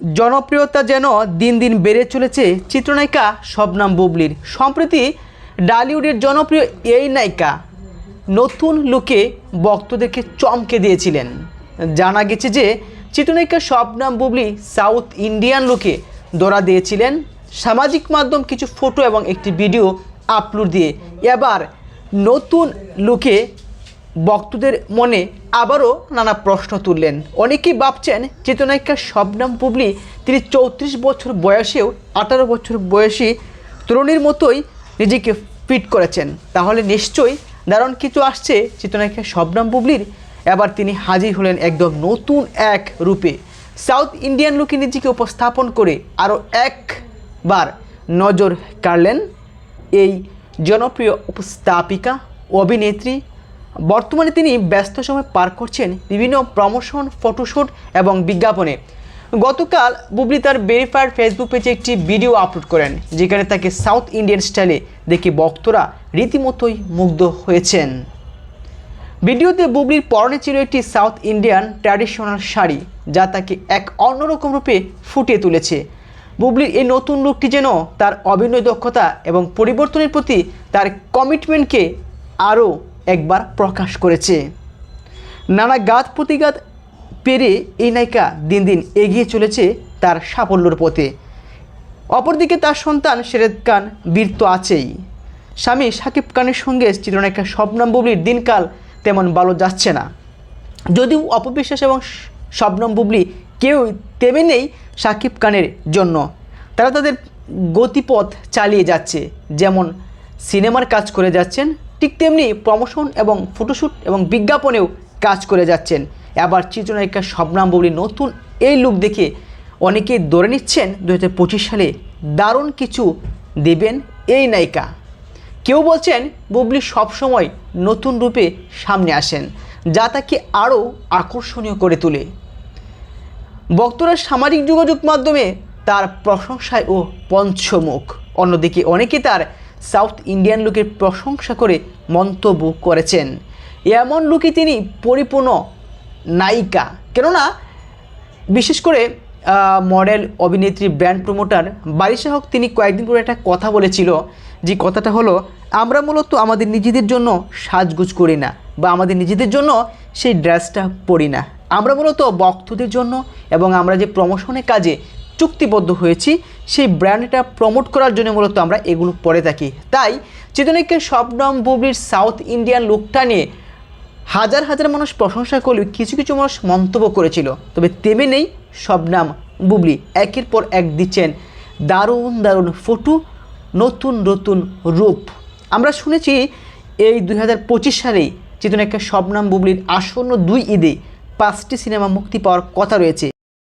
জনপ্রিয়তা যেন দিন দিন বেড়ে চলেছে চিত্রনায়িকা শবনাম বুবলির। সম্প্রতি ডালিউডের জনপ্রিয় এই নায়িকা নতুন লুকে ভক্তদেরকে চমকে দিয়েছিলেন। জানা গেছে যে চিত্রনায়িকা শবনাম বুবলি সাউথ ইন্ডিয়ান লুকে দৌড়া দিয়েছিলেন। সামাজিক মাধ্যম কিছু ফটো এবং একটি ভিডিও আপলোড দিয়ে এবার নতুন লুকে ভক্তদের মনে আবারও নানা প্রশ্ন তুললেন। অনেকেই ভাবছেন চেতনায়িকা শবনাম পুবলি তিনি চৌত্রিশ বছর বয়সেও আঠারো বছর বয়সী তরুণীর মতোই নিজেকে ফিট করেছেন। তাহলে নিশ্চয়ই দারুণ কিছু আসছে চেতনায়িকা শবনাম পুবলির। এবার তিনি হাজির হলেন একদম নতুন এক রূপে। সাউথ ইন্ডিয়ান লুকে নিজেকে উপস্থাপন করে আরও একবার নজর কাড়লেন এই জনপ্রিয় উপস্থাপিকা, অভিনেত্রী বর্তমানে তিনি ব্যস্ত সময় পার করছেন বিভিন্ন প্রমোশন ফটোশ্যুট এবং বিজ্ঞাপনে। গতকাল বুবলি তার ভেরিফাইড ফেসবুক পেজে একটি ভিডিও আপলোড করেন, যেখানে তাকে সাউথ ইন্ডিয়ান স্টাইলে দেখে ভক্তরা রীতিমতোই মুগ্ধ হয়েছেন। ভিডিওতে বুবলির পরনে ছিল একটি সাউথ ইন্ডিয়ান ট্র্যাডিশনাল শাড়ি, যা তাকে এক অন্যরকম রূপে ফুটিয়ে তুলেছে। বুবলির এই নতুন লুকটি যেন তার অভিনয় দক্ষতা এবং পরিবর্তনের প্রতি তার কমিটমেন্টকে আরও একবার প্রকাশ করেছে। নানা গাত প্রতিঘাত পেরে এই নায়িকা দিন দিন এগিয়ে চলেছে তার সাফল্যর পথে। অপরদিকে তার সন্তান সেরেদ খান বীর তো আছেই। স্বামী সাকিব খানের সঙ্গে চিত্রনায়িকা শবনম বুবলির দিনকাল তেমন ভালো যাচ্ছে না। যদিও অপবিশ্বাস এবং শবনম বুবলি কেউ তেমনি নেই সাকিব খানের জন্য। তারা তাদের গতিপথ চালিয়ে যাচ্ছে। যেমন সিনেমার কাজ করে যাচ্ছেন ঠিক তেমনি প্রমোশন এবং ফটোশ্যুট এবং বিজ্ঞাপনেও কাজ করে যাচ্ছেন। এবার চিত্রনায়িকা শবনাম বুবলি নতুন এই লুক দেখে অনেকেই ধরে নিচ্ছেন দু হাজার পঁচিশ সালে দারুণ কিছু দেবেন এই নায়িকা। কেউ বলছেন বুবলি সবসময় নতুন রূপে সামনে আসেন, যা তাকে আরও আকর্ষণীয় করে তোলে। বক্তরা সামাজিক যোগাযোগ মাধ্যমে তার প্রশংসায় ও পঞ্চমুখ। অন্যদিকে অনেকে তার সাউথ ইন্ডিয়ান লুকের প্রশংসা করে মন্তব্য করেছেন। এমন লুকে তিনি পরিপূর্ণ নায়িকা। কেননা, বিশেষ করে মডেল, অভিনেত্রী, ব্র্যান্ড প্রমোটার বারিশা হক তিনি কয়েকদিন পরে একটা কথা বলেছিল, যে কথাটা হলো, আমরা মূলত আমাদের নিজেদের জন্য সাজগুজ করি না, বা আমাদের নিজেদের জন্য সেই ড্রেসটা পরি না। আমরা মূলত বক্তদের জন্য এবং আমরা যে প্রমোশনের কাজে চুক্তিবদ্ধ হয়েছি, সেই ব্র্যান্ডটা প্রমোট করার জন্য মূলত আমরা এগুলো পরে থাকি। তাই চেতনিকে শবনম বুবলির সাউথ ইন্ডিয়ান লুকটা নিয়ে হাজার হাজার মানুষ প্রশংসা করলেও কিছু কিছু মানুষ মন্তব্য করেছিল। তবে তেমনি নেই শবনাম বুবলি, একের পর এক দিচ্ছেন দারুণ দারুণ ফটো নতুন নতুন রূপ। আমরা শুনেছি এই দুই হাজার পঁচিশ সালেই চেতনাকে শবনাম বুবলির আসন্ন দুই ঈদে পাঁচটি সিনেমা মুক্তি পাওয়ার কথা রয়েছে।